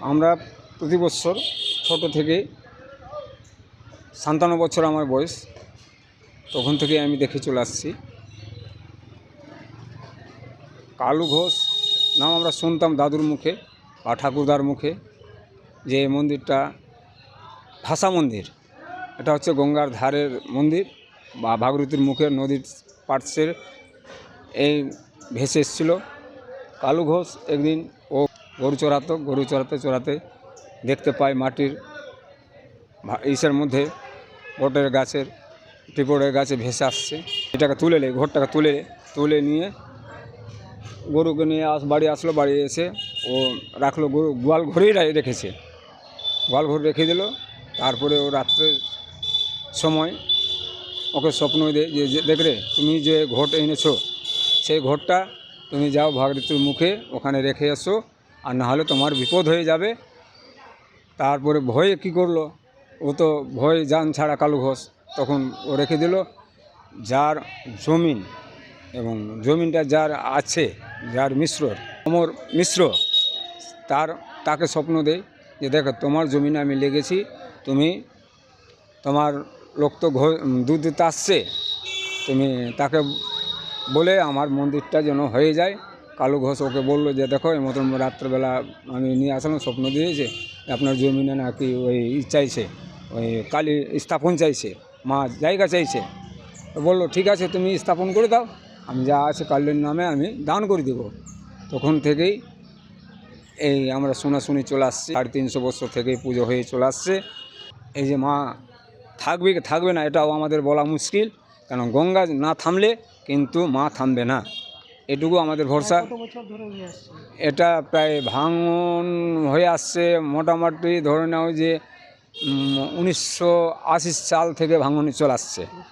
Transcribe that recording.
আমরা প্রতি বছর ছোট থেকে সান্তান্ন বছর আমার বয়স, তখন থেকে আমি দেখে চলে আসছি। কালু ঘোষ নাম আমরা শুনতাম দাদুর মুখে বা ঠাকুরদার মুখে, যে মন্দিরটা ভাষা মন্দির। এটা হচ্ছে গঙ্গার ধারের মন্দির বা ভাগীরথীর মুখের নদীর পার্শ্বের এই ভেসে এসেছিল। কালু ঘোষ একদিন ও গরু চড়াতো, গরু চড়াতে চড়াতে দেখতে পাই মাটির ইসের মধ্যে বটের গাছের টিপড়ের গাছে ভেসে আসছে। এটাকে তুলে নেয় ঘরটাকে তুলে তুলে নিয়ে গরুকে নিয়ে আস, বাড়ি আসলো, বাড়ি এসে ও রাখল গরু, গোয়াল ঘরেই রেখেছে। গোয়াল ঘর রেখে দিল, তারপরে ও রাত্রে সময় ওকে স্বপ্ন দেয় যে, যে- দেখ রে, তুমি যে ঘট এনেছো, সেই ঘরটা তুমি যাও ভাগীরথীর মুখে, ওখানে রেখে এসো আর না হলে তোমার বিপদ হয়ে যাবে। তারপরে ভয়ে কি করল? ও তো ভয় যান ছাড়া কালু ঘোষ। তখন ও রেখে দিল, যার জমিন এবং জমিনটা যার আছে, যার মিশ্র, অমর মিশ্র, তার, তাকে স্বপ্ন দেয় যে দেখো তোমার জমিনে আমি লেগেছি, তুমি তোমার লোক তো দুধ তুমি তাকে বলে আমার মন্দিরটা যেন হয়ে যায়। কালু ঘোষ ওকে বলল যে, দেখো, এই মতন রাত্রেবেলা আমি নিয়ে আসলাম, স্বপ্ন দিয়েছে, আপনার জমিনে নাকি ওই চাইছে, ওই কালী স্থাপন চাইছে, মা জায়গা চাইছে। বলল, ঠিক আছে, তুমি স্থাপন করে দাও, আমি যা আছে কালীর নামে আমি দান করে দেবো। তখন থেকেই এই আমরা শোনাশুনি চলে আসছি, সাড়ে তিনশো বছর থেকেই পুজো হয়ে চলে আসছে। এই যে মা থাকবে থাকবে না, এটাও আমাদের বলা মুশকিল কারণ গঙ্গা না থামলে কিন্তু মা থামবে না। এটুকু আমাদের ভরসা। এটা প্রায় ভাঙন হয়ে আসছে মোটামুটি ধরে নাও যে উনিশশো আশি সাল থেকে ভাঙনে চলে আসছে।